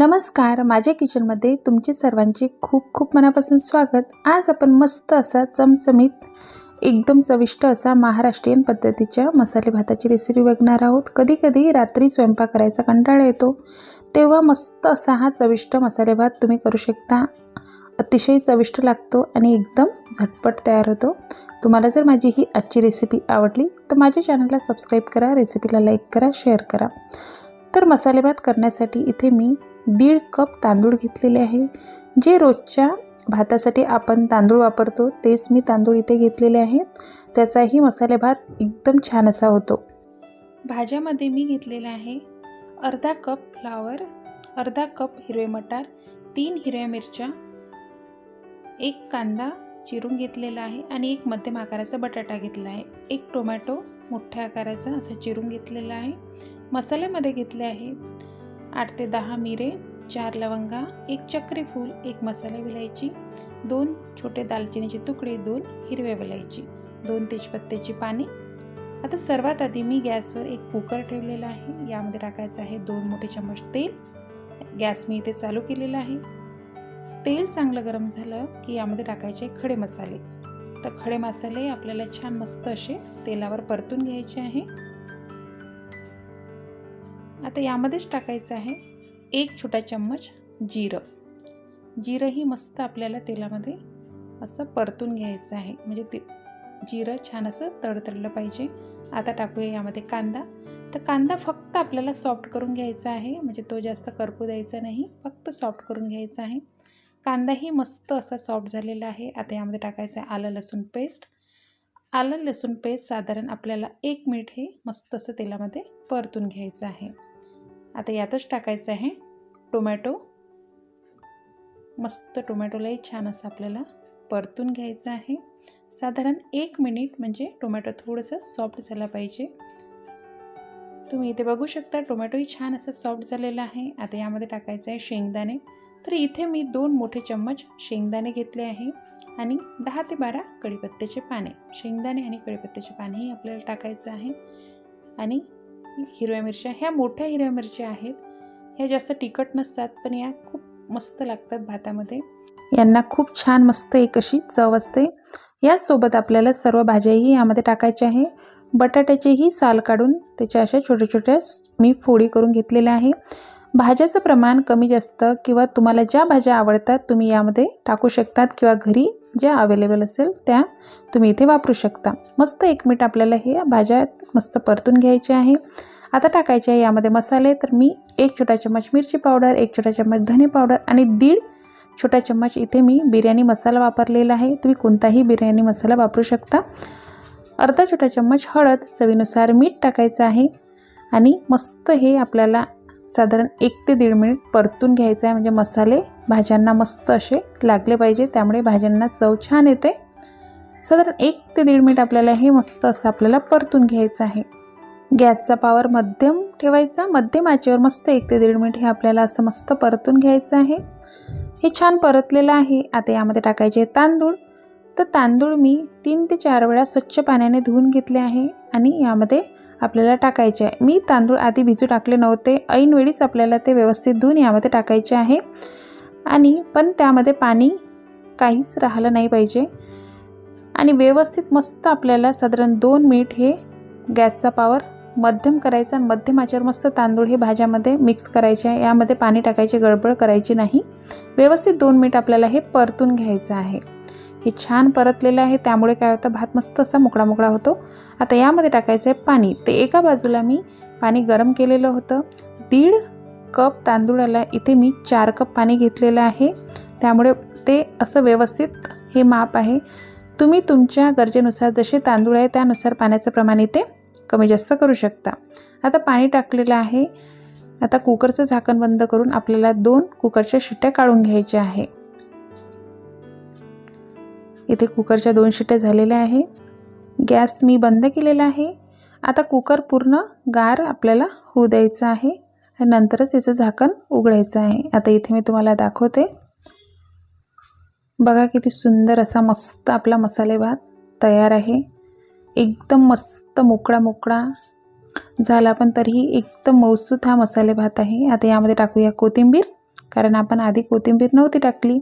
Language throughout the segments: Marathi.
नमस्कार माझ्या किचनमध्ये तुमचे सर्वांचे खूप खूप मनापासून स्वागत. आज आपण मस्त असा चमचमीत एकदम चविष्ट असा महाराष्ट्रीयन पद्धतीच्या मसाले भाताची रेसिपी बघणार आहोत. कधी कधी रात्री स्वयंपाक करायचा कंटाळा येतो तेव्हा मस्त असा हा चविष्ट मसाले भात तुम्ही करू शकता. अतिशय चविष्ट लागतो आणि एकदम झटपट तयार होतो. तुम्हाला जर माझी ही आजची रेसिपी आवडली तर माझ्या चॅनलला सबस्क्राईब करा रेसिपीला लाईक करा शेअर करा. तर मसाले भात करण्यासाठी इथे मी दीड कप तांदूळ घेतलेले आहे. जे रोजच्या भातासाठी आपण तांदूळ वापरतो तेच मी तांदूळ इथे घेतलेले आहेत. त्याचाही मसाले भात एकदम छान असा होतो. भाज्यामध्ये मी घेतलेला आहे अर्धा कप फ्लावर अर्धा कप हिरवे मटार तीन हिरव्या मिरच्या एक कांदा चिरून घेतलेला आहे आणि एक मध्यम आकाराचा बटाटा घेतला आहे. एक टोमॅटो मोठ्या आकाराचा असा चिरून घेतलेला आहे. मसाल्यामध्ये घेतले आहे आठ ते दहा मिरे चार लवंगा एक चक्री फूल एक मसाला विलायची दोन छोटे दालचिनीचे तुकडे दोन हिरव्या विलायची दोन तेजपत्त्याची पाने. आता सर्वात आधी मी गॅसवर एक कुकर ठेवलेला आहे. यामध्ये टाकायचं आहे दोन मोठे चम्मच तेल. गॅस मी इथे चालू केलेला आहे. तेल चांगलं गरम झालं की यामध्ये टाकायचे खडे मसाले. तर खडे मसाले आपल्याला छान मस्त असे तेलावर परतून घ्यायचे आहे. आता यामध्येच टाकायचं आहे एक छोटा चम्मच जिरं. जिरंही मस्त आपल्याला तेलामध्ये असं परतून घ्यायचं आहे. म्हणजे ते जिरं छान असं तडतडलं पाहिजे. आता टाकूया यामध्ये कांदा. तर कांदा फक्त आपल्याला सॉफ्ट करून घ्यायचा आहे. म्हणजे तो जास्त करपू द्यायचा नाही. फक्त सॉफ्ट करून घ्यायचा आहे. कांदाही मस्त असा सॉफ्ट झालेला आहे. आता यामध्ये टाकायचं आहे आलं लसूण पेस्ट. आलं लसूण पेस्ट साधारण आपल्याला एक मिनिट हे मस्त असं तेलामध्ये परतून घ्यायचं आहे. आता यातच टाकायचं आहे. टोमॅटो. मस्त टोमॅटोलाही छान असं आपल्याला परतून घ्यायचं आहे. साधारण एक मिनिट म्हणजे टोमॅटो थोडंसं सॉफ्ट झाला पाहिजे. तुम्ही इथे बघू शकता टोमॅटोही छान असं सॉफ्ट झालेला आहे. आता यामध्ये टाकायचं आहे शेंगदाणे. तर इथे मी दोन मोठे चम्मच शेंगदाणे घेतले आहे आणि दहा ते बारा कढीपत्त्याचे पाने. शेंगदाणे आणि कढीपत्त्याचे पानेही आपल्याला टाकायचं आहे. आणि हिरव्या मिरच्या. ह्या मोठ्या हिरव्या मिरच्या आहेत. ह्या जास्त तिखट नसतात पण या खूप मस्त लागतात भातामध्ये. यांना खूप छान मस्त एक अशी चव असते. याचसोबत आपल्याला सर्व भाज्याही यामध्ये टाकायच्या आहे. बटाट्याचेही साल काढून त्याच्या अशा छोट्या छोट्या मी फोडी करून घेतलेल्या आहे. भाज्याचं प्रमाण कमी जास्त किंवा तुम्हाला ज्या भाज्या आवडतात तुम्ही यामध्ये टाकू शकतात किंवा घरी ज्या अवेलेबल असेल त्या तुम्ही इथे वापरू शकता. मस्त एक मिनिट आपल्याला हे भाज्या मस्त परतून घ्यायचे आहे. आता टाकायचे आहे यामध्ये मसाले. तर मी एक छोटा चम्मच मिरची पावडर एक छोटा चम्मच धने पावडर आणि दीड छोटा चम्मच इथे मी बिर्याणी मसाला वापरलेला आहे. तुम्ही कोणताही बिर्याणी मसाला वापरू शकता. अर्धा छोटा चम्मच हळद चवीनुसार मीठ टाकायचं आहे आणि मस्त हे आपल्याला साधारण एक ते दीड मिनिट परतून घ्यायचं आहे. म्हणजे मसाले भाज्यांना मस्त असे लागले पाहिजे त्यामुळे भाज्यांना चव छान येते. साधारण एक ते दीड मिनिट आपल्याला हे मस्त असं आपल्याला परतून घ्यायचं आहे. गॅसचा पावर मध्यम ठेवायचा मध्यम आचेवर मस्त एक ते दीड मिनिट हे आपल्याला असं मस्त परतून घ्यायचं आहे. हे छान परतलेलं आहे. आता यामध्ये टाकायचे तांदूळ. तर तांदूळ मी तीन ते चार वेळा स्वच्छ पाण्याने धुवून घेतले आहे आणि यामध्ये आपल्याला टाकायचे आहे. मी तांदूळ आधी भिजू टाकले नव्हते. ऐनवेळीच आपल्याला ते व्यवस्थित धुवून यामध्ये टाकायचे आहे. आणि पण त्यामध्ये पाणी काहीच राहिलं नाही पाहिजे. आणि व्यवस्थित मस्त आपल्याला साधारण दोन मिनिट हे गॅसचा पावर मध्यम करायचा आणि मध्यम आचेवर मस्त तांदूळ हे भाज्यामध्ये मिक्स करायचे आहे. यामध्ये पाणी टाकायचे गडबड करायची नाही. व्यवस्थित दोन मिनिट आपल्याला हे परतून घ्यायचं आहे. हे छान परतलेलं आहे. त्यामुळे काय होतं भात मस्त असा मोकळा मोकळा होतो. आता यामध्ये टाकायचं आहे पाणी. ते एका बाजूला मी पाणी गरम केलेलं होतं. दीड कप तांदूळाला इथे मी चार कप पाणी घेतलेलं आहे. त्यामुळे ते असं व्यवस्थित हे माप आहे. तुम्ही तुमच्या गरजेनुसार जसे तांदूळ आहे त्यानुसार पाण्याचं प्रमाण इथे कमी जास्त करू शकता. आता पाणी टाकलेलं आहे. आता कुकरचं झाकण बंद करून आपल्याला दोन कुकरच्या शिट्ट्या काढून घ्यायच्या आहे. इथे कुकरच्या दोन शिट्या झालेल्या आहे. गॅस मी बंद केलेला आहे. आता कुकर पूर्ण गार आपल्याला होऊ द्यायचं आहे. आणि नंतरच याचं झाकण उघडायचं आहे. आता इथे मी तुम्हाला दाखवते. बघा किती सुंदर असा मस्त आपला मसाले भात तयार आहे. एकदम मस्त मोकळा मोकळा. झाला पण तरीही एकदम मौसूत हा मसाले भात आहे. आता यामध्ये टाकूया कोथिंबीर. कारण आपण आधी कोथिंबीर नव्हती टाकली.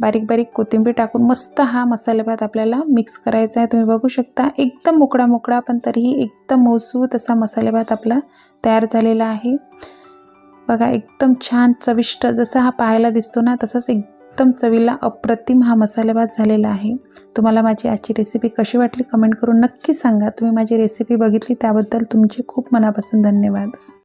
बारीक बारीक कोथिंबीर टाकून मस्त हा मसाले भात आपल्याला मिक्स करायचा आहे. तुम्ही बघू शकता एकदम मोकळा मोकळा पण तरीही एकदम मौसूत असा मसाले भात आपला तयार झालेला आहे. बघा एकदम छान चविष्ट जसा हा पाहायला दिसतो ना तसाच एकदम चवीला अप्रतिम हा मसाले भात झालेला आहे. तुम्हाला माझी आजची रेसिपी कशी वाटली कमेंट करून नक्की सांगा. तुम्ही माझी रेसिपी बघितली त्याबद्दल तुमचे खूप मनापासून धन्यवाद.